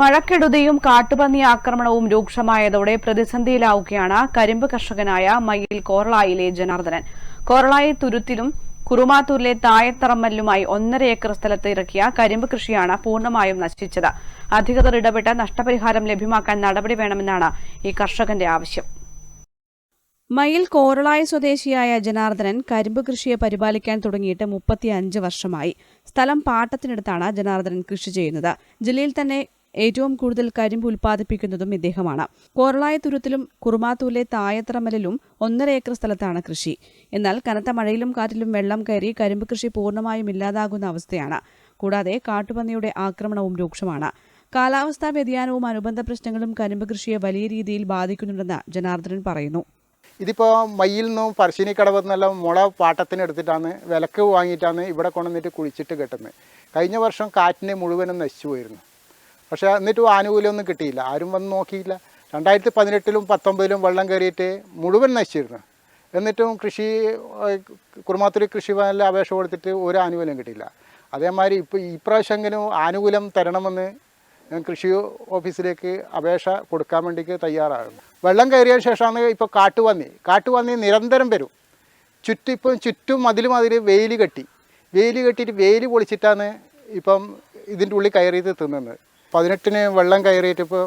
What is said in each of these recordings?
മഴക്കെടുതിയും കാട്ടുപന്നി ആക്രമണവും രൂക്ഷമായതോടെ പ്രതിസന്ധിയിലാവുകയാണ് കരിമ്പ് കർഷകനായ മയിൽ കോറളായിലെ ജനാർദ്ദനൻ. കോറളായി തുരുത്തിലും കുറുമാത്തൂരിലെ തായത്തറമ്മലിലുമായി ഒന്നര ഏക്കർ സ്ഥലത്ത് ഇറക്കിയ കരിമ്പ് കൃഷിയാണ് പൂർണമായും നശിച്ചത്. അധികൃതർ ഇടപെട്ട് നഷ്ടപരിഹാരം ലഭ്യമാക്കാൻ നടപടി വേണമെന്നാണ് ഈ കർഷകന്റെ ആവശ്യം. മയിൽ കോറളായി സ്വദേശിയായ ജനാർദ്ദനൻ കരിമ്പ് കൃഷിയെ പരിപാലിക്കാൻ തുടങ്ങിയിട്ട് മുപ്പത്തിയഞ്ച് വർഷമായി. സ്ഥലം പാട്ടത്തിനടുത്താണ് ജനാർദ്ദനൻ കൃഷി ചെയ്യുന്നത്. ജില്ലയിൽ തന്നെ ഏറ്റവും കൂടുതൽ കരിമ്പ് ഉൽപ്പാദിപ്പിക്കുന്നതും ഇദ്ദേഹമാണ്. കോറളായ തുരുത്തിലും കുറുമാത്തൂലെ തായത്രമലിലും ഒന്നര ഏക്കർ സ്ഥലത്താണ് കൃഷി. എന്നാൽ കനത്ത മഴയിലും കാറ്റിലും വെള്ളം കയറി കരിമ്പ് കൃഷി പൂർണമായും ഇല്ലാതാകുന്ന അവസ്ഥയാണ്. കൂടാതെ കാട്ടുപന്നിയുടെ ആക്രമണവും രൂക്ഷമാണ്. കാലാവസ്ഥാ വ്യതിയാനവും അനുബന്ധ പ്രശ്നങ്ങളും കരിമ്പ് കൃഷിയെ വലിയ രീതിയിൽ ബാധിക്കുന്നുണ്ടെന്ന് ജനാർദ്ദനൻ പറയുന്നു. ഇതിപ്പോൾ മയ്യിൽ നിന്നും പറശ്ശിനിക്കടവ് നിന്നെല്ലാം മുള പാട്ടത്തിന് എടുത്തിട്ടാണ് വിലക്ക് വാങ്ങിയിട്ടാണ് ഇവിടെ കൊണ്ടുവന്നിട്ട് കുഴിച്ചിട്ട് കെട്ടുന്നത്. കഴിഞ്ഞ വർഷം കാറ്റിനെ മുഴുവനും നശിച്ചു പോയിരുന്നു. പക്ഷേ എന്നിട്ടും ആനുകൂല്യമൊന്നും കിട്ടിയില്ല. ആരും വന്ന് നോക്കിയില്ല. രണ്ടായിരത്തി പതിനെട്ടിലും പത്തൊമ്പതിലും വെള്ളം കയറിയിട്ട് മുഴുവൻ നശിച്ചിരുന്നു. എന്നിട്ടും കൃഷി കുറുമാത്തൂരി കൃഷി കൃഷിഭവനിൽ അപേക്ഷ കൊടുത്തിട്ട് ഒരു ആനുകൂല്യം കിട്ടിയില്ല. അതേമാതിരി ഇപ്പോൾ ഈ പ്രാവശ്യമെങ്കിലും ആനുകൂല്യം തരണമെന്ന് കൃഷി ഓഫീസിലേക്ക് അപേക്ഷ കൊടുക്കാൻ വേണ്ടിക്ക് തയ്യാറാകുന്നു വെള്ളം കയറിയ ശേഷമാണ് ഇപ്പോൾ കാട്ടുപന്നി കാട്ടുപന്നി നിരന്തരം വരും. ചുറ്റും ഇപ്പം ചുറ്റും മതിലും അതിൽ വെയിൽ കെട്ടി. വെയിൽ കെട്ടിയിട്ട് വെയിൽ പൊളിച്ചിട്ടാണ് ഇപ്പം ഇതിന്റെ ഉള്ളിൽ കയറിയത് തിന്നുന്നത് പതിനെട്ടിന് വെള്ളം കയറിയിട്ടിപ്പോൾ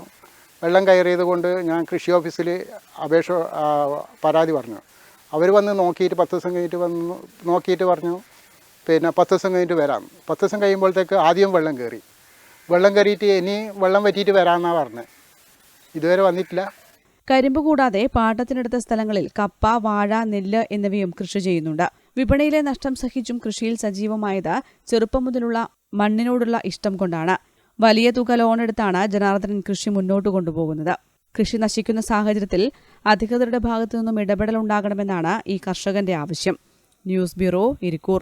വെള്ളം കയറിയത് കൊണ്ട് ഞാൻ കൃഷി ഓഫീസിൽ അപേക്ഷ പരാതി പറഞ്ഞു. അവർ വന്ന് നോക്കിയിട്ട് പത്ത് ദിവസം കഴിഞ്ഞിട്ട് വന്ന് നോക്കിയിട്ട് പറഞ്ഞു പിന്നെ പത്ത് ദിവസം കഴിഞ്ഞിട്ട് വരാം. പത്ത് ദിവസം കഴിയുമ്പോഴത്തേക്ക് ആദ്യം വെള്ളം കയറി. വെള്ളം കയറിയിട്ട് ഇനി വെള്ളം വറ്റിയിട്ട് വരാമെന്നാണ് പറഞ്ഞത് ഇതുവരെ വന്നിട്ടില്ല. കരിമ്പ് കൂടാതെ പാട്ടത്തിനടുത്ത സ്ഥലങ്ങളിൽ കപ്പ വാഴ നെല്ല് എന്നിവയും കൃഷി ചെയ്യുന്നുണ്ട്. വിപണിയിലെ നഷ്ടം സഹിച്ചും കൃഷിയിൽ സജീവമായത് ചെറുപ്പം മുതലുള്ള മണ്ണിനോടുള്ള ഇഷ്ടം കൊണ്ടാണ്. വലിയ തുക ലോണെടുത്താണ് ജനാർദ്ദനൻ കൃഷി മുന്നോട്ട് കൊണ്ടുപോകുന്നത്. കൃഷി നശിക്കുന്ന സാഹചര്യത്തിൽ അധികൃതരുടെ ഭാഗത്തു നിന്നും ഇടപെടൽ ഉണ്ടാകണമെന്നാണ് ഈ കർഷകന്റെ ആവശ്യം. News bureau Irikkur.